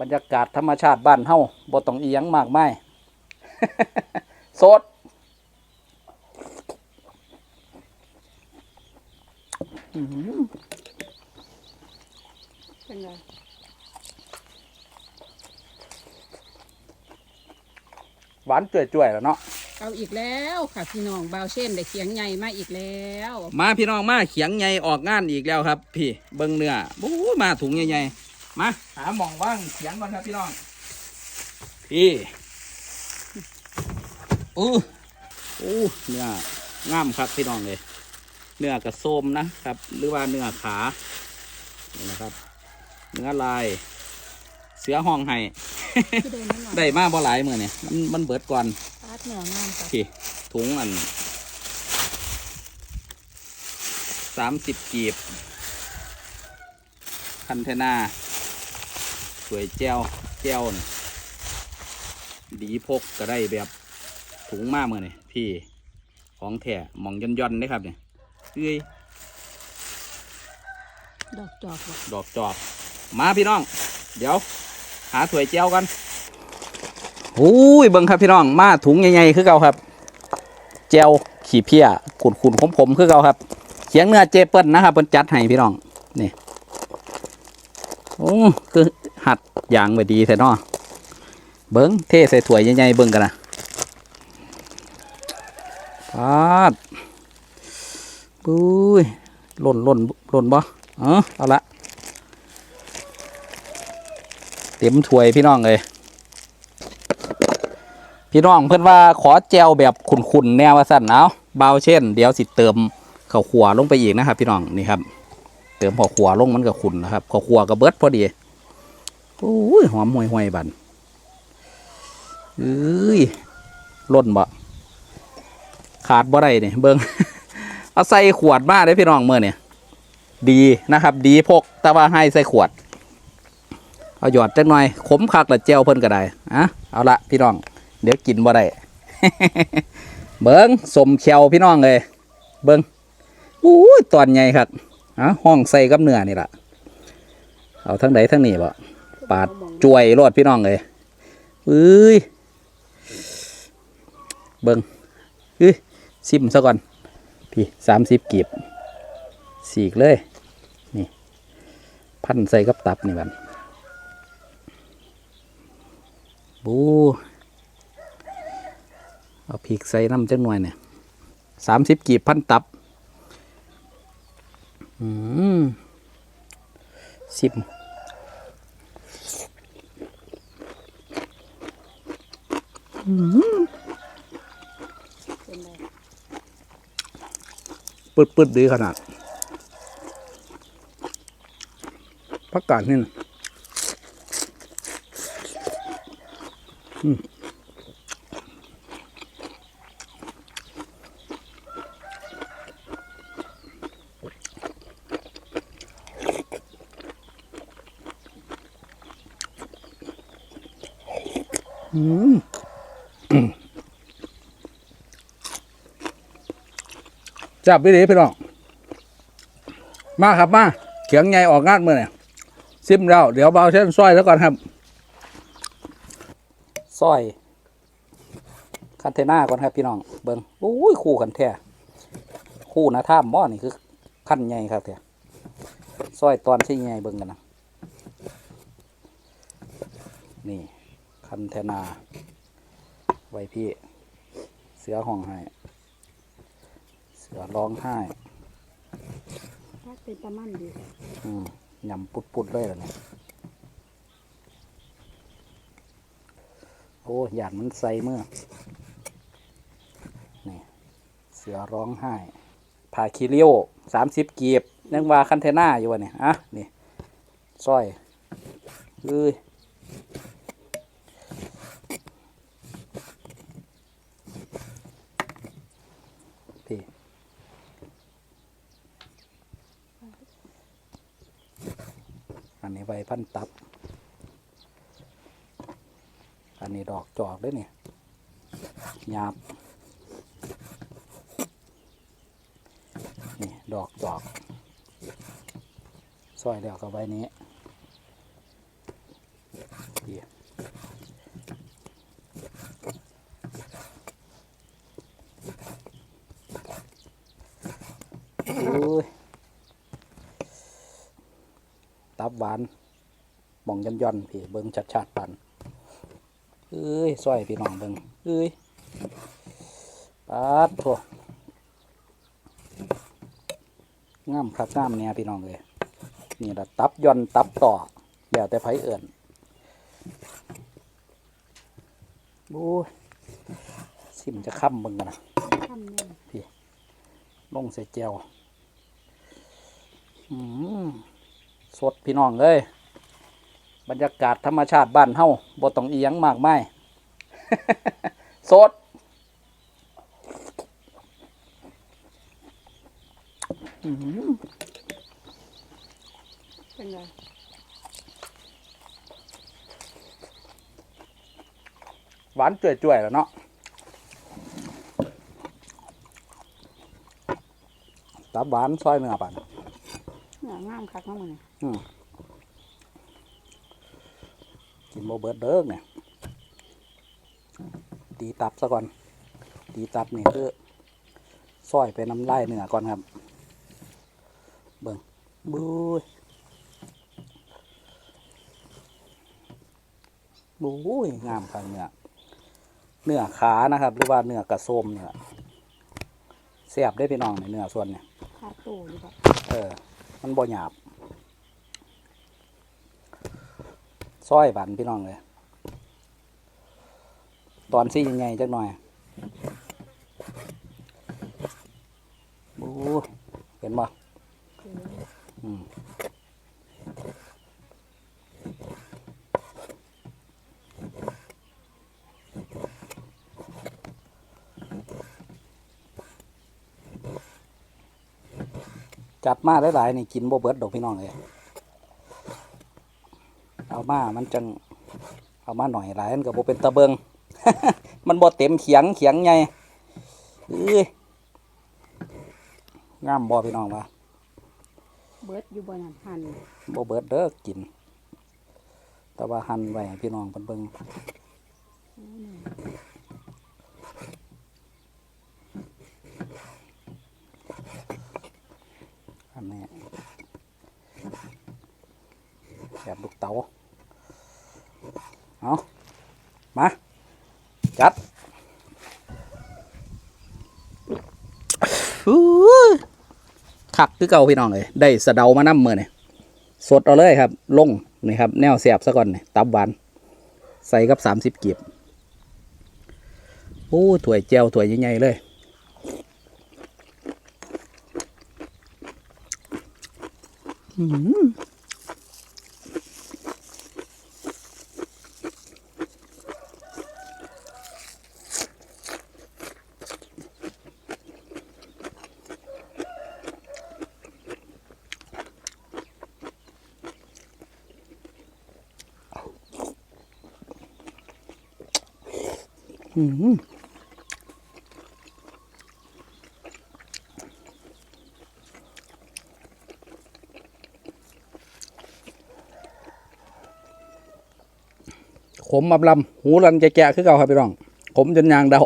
บรรยากาศธรรมชาติบ้านเฮาบ่ต้องอีหยังมากมายสดอื้อหือเป็นไงหวานจ่วยๆแล้วเนาะเอาอีกแล้วค่ะพี่น้องบาวเช่นได้เขียงใหญ่มาอีกแล้ว มาพี่น้องมาเขียงใหญ่ออกงานอีกแล้วครับ พี่เบิ้งเนื้อโอ้ยมาถุงใหญ่ๆ มาหาหมองว่างเขียงก่อนครับพี่น้องพี่อู้อู้เนื้องามครับพี่น้องเลยเนื้อกระส้มนะครับ หรือว่าเนื้อขานี่นะครับ เนื้อลาย เสือห้องไห้ที่เดินนั่นหน่อยได้มาบ่หลายมือเนี่ยมันมันเบิดก่อนปาดเหนืองามค่ะพี่ถุงอันสามสิบกีบคันเทนา สวยแจ้วแจ้วนี่ดีพกก็ได้แบบถุงมากมือนี่พี่ของแท้หมองย่อนย่อนๆได้ครับเนี่ยเอ้ยดอกจอกว่ะดอกจอกมาพี่น้อง เดี๋ยว หาถ้วยแจ้วกันโอ้ยเบิ่งครับพี่น้องมาถุงใหญ่ๆคือเก่าครับแจวขี่เพี้ยขุนขุนขมขมๆคือเก่าครับเขียงเนื้อเจเปิ้ลนะครับเปิ้นจัดให้พี่น้องนี่โอ้คือ หัดอย่างไปดีแท้เนาเบิ้งเทใส่ถ้วยใหญ่ๆเบิ้งกันนะปาดปุ้ยหล่นหล่นหล่นบ่เออเอาละเต็มถ้วยพี่น้องเลยพี่น้องเพื่อนว่าขอแจวแบบขุนๆแนวว่าสั่นเอาเบาเช่น เดี๋ยวสิเติมข้าวขัวลงไปอีกนะครับ พี่น้องนี่ครับ เติมข้าวขัวลงมันก็ขุนนะครับข้าวขัวก็เบิดพอดี โอ้ยหอมห่วยห่วยบันเอ้ยล่นบ่ขาดบ่ได้เนี่ยเบิ้งเอาใส่ขวดมาได้พี่น้องเมื่อเนี่ยดีนะครับ ดีพกแต่ว่าให้ใส่ขวด เอาหยอดจักหน่อย ขมคักละเจวเพิ่นก็ได้อะเอาละพี่น้อง เดี๋ยวกินบ่ได้เบิ้งสมเขียวพี่น้องเลยเบิ้งอู้ยตอนใหญ่ครับอะห้องใส่กับเนื้อนี่ล่ะ เอาทั้งใดทั้งนี้บ่ ปาดจวยรอดพี่น้องเลยเอ้ยเบิ้งเอ้ยซิมซะก่อน พี่สามสิบกีบสีกเลย นี่ พันใส่กับตับนี่บันบูเอาพริกใส่น้ำจังหน่อยเนี่ยสามสิบกีบพันตับ อืมสิบอืม เปืดปืดๆดีขนาดพักกาดนี่นะอืมอืมอืม จับไปดีพี่น้อง มาครับมาเขียงใหญ่ออกงานเมื่อเนี่ยซิมแล้วเดี๋ยวเบาเส้นซอยแล้วก่อนครับซอยคันเทน่าก่อนครับพี่น้องเบิ้งโอ้ยคู่กันแท้คู่นะท่ามบ่อนี่คือขั้นใหญ่ครับแท้ซอยตอนที่ใหญ่เบิ้งกันนะนี่คันเทนาไว้พี่ เสือห้องไห้ สือร้องไห้ปาเป็นตะมันดีอืมยำปุดปุดๆเลยเหรอเนี่ยโอ้หยาดมันใสเมื่อนี่เสือร้องไห้พาคิริโอสามสิบกีบยังว่าคันเทน่าอยู่วะเนี่ยอะนี่สร้อยเอ้ย อันนี้ใบพันตับ อันนี้ดอกจอกด้วยเนี่ยหยาบนี่ดอกจอกซอยเดียวกับใบนี้ดีโอ้ย ตับหวานบ่องย่อนย่อนๆพี่เบิ่งชัดชัดๆปันเอ้ยซอยพี่น้องเบิ่งเอ้ยปาดโถงามครับงามเนี่ยพี่น้องเลยนี่ละตับย่อนตับต่อแล้วแต่ไผเอิ่นโอ้ยสิมจะค้ำมึงกันนะทำเนี่ยลงใส่เจียวอืม สดพี่น้องเลยบรรยากาศธรรมชาติบ้านเฮาบ่ต้องเอียงมากมายสดอื้อหือเป็นไงหวานจ่วยๆแล้วเนาะตับหวานซอยเนื้อปั่น นื้องามคักมากเลยกินโมเบิร์ดเด้อเนี่ยตีตับซะก่อน ตีตับนี่คือซอยไปน้ำลายเนื้อก่อนครับ เบิ่งบุ้ยบุ้ยงามครับเนื้อเนื้อขานะครับ หรือว่าเนื้อกระโซมเนี่ยเสียบได้พี่น้องในเนื้อส่วนเนี่ยคาตู้หรือเปล่าเออ มันบ่หยาบซอยบันพี่น้องเลย ตอนซี่ใหญ่ๆจักหน่อยบูเห็นบ่เอออืม จัดมาหลายๆนี่กินบ่เบิดดอกพี่น้องเลยเอามามันจังเอามาหน่อยหลายมันก็บ่เป็นตะเบิง มันบ่เต็มเขียงเขียงใหญ่เอ้ยงามบ่พี่น้องวะเบิดอยู่บนนั้นหันบ่เบิดเด้อกิน แต่ว่าหั่นไว้ให้พี่น้องเพิ่นเบิ่งอันนี้แบบลูก เตาเอามา จัดอู้คักคือเก่าพี่น้องเลย ได้สะเดามานำมือนี่สดเอาเลยครับ ลงนี่ครับ แนวเสียบซะก่อนนี่ตับหวาน ใส่กับสามสิบกีบโอ้ถั่วเจียวถั่วใหญ่ๆเลยอื้อหื ออื้อหือขมอับลำหูรันแกะๆคือเก่าครับพี่น้อง ขมจนยางเดา